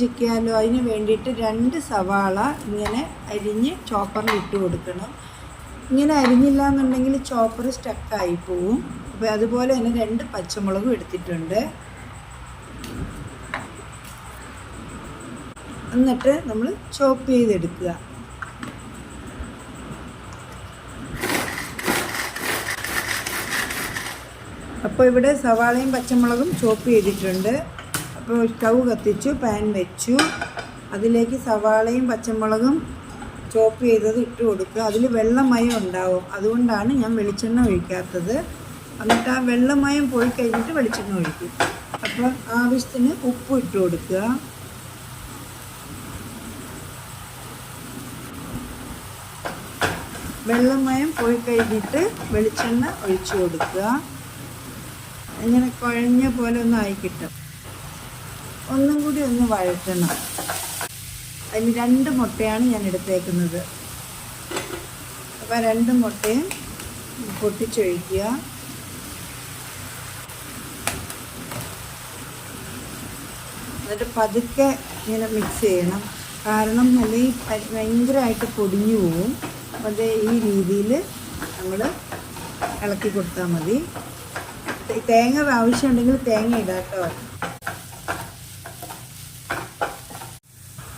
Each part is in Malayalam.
ചിക്കിയാലോ അതിന് വേണ്ടിയിട്ട് രണ്ട് സവാള ഇങ്ങനെ അരിഞ്ഞ് ചോപ്പറിൽ ഇട്ട് കൊടുക്കണം. ഇങ്ങനെ അരിഞ്ഞില്ല എന്നുണ്ടെങ്കിൽ ചോപ്പർ സ്റ്റക്കായി പോവും. അപ്പോൾ അതുപോലെ തന്നെ രണ്ട് പച്ചമുളകും എടുത്തിട്ടുണ്ട്. എന്നിട്ട് നമ്മൾ ചോപ്പ് ചെയ്തെടുക്കുക. അപ്പോൾ ഇവിടെ സവാളയും പച്ചമുളകും ചോപ്പ് ചെയ്തിട്ടുണ്ട്. അപ്പോൾ സ്റ്റൗ കത്തിച്ചു പാൻ വെച്ചു. അതിലേക്ക് സവാളയും പച്ചമുളകും ചോപ്പ് ചെയ്തത് ഇട്ട് കൊടുക്കുക. അതിൽ വെള്ളമയം ഉണ്ടാവും. അതുകൊണ്ടാണ് ഞാൻ വെളിച്ചെണ്ണ ഒഴിക്കാത്തത്. എന്നിട്ട് ആ വെള്ളമയം പോയി കഴിഞ്ഞിട്ട് വെളിച്ചെണ്ണ ഒഴിക്കും. അപ്പോൾ ആവശ്യത്തിന് ഉപ്പ് ഇട്ട് കൊടുക്കുക. വെള്ളമയം പോയി കഴിഞ്ഞിട്ട് വെളിച്ചെണ്ണ ഒഴിച്ചു കൊടുക്കുക. ഇങ്ങനെ കുഴഞ്ഞ പോലെ ഒന്ന് ആയി കിട്ടും. ഒന്നും കൂടി ഒന്ന് വഴറ്റണം. അതിന് രണ്ട് മുട്ടയാണ് ഞാൻ എടുത്തേക്കുന്നത്. അപ്പോൾ രണ്ട് മുട്ടയും പൊട്ടിച്ചൊഴിക്കുക. എന്നിട്ട് പതുക്കെ ഇങ്ങനെ മിക്സ് ചെയ്യണം. കാരണം നല്ല ഭയങ്കരമായിട്ട് പൊടിഞ്ഞു പോവും. അത് ഈ രീതിയിൽ നമ്മൾ ഇളക്കി കൊടുത്താൽ മതി. തേങ്ങ ആവശ്യമുണ്ടെങ്കിൽ തേങ്ങ ഇടാട്ടോ.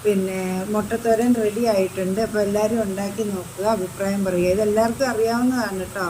പിന്നെ മുട്ടത്തോരൻ റെഡി ആയിട്ടുണ്ട്. അപ്പോൾ എല്ലാവരും ഉണ്ടാക്കി നോക്കുക അഭിപ്രായം പറയുക. ഇത് എല്ലാവർക്കും അറിയാവുന്നതാണ് കേട്ടോ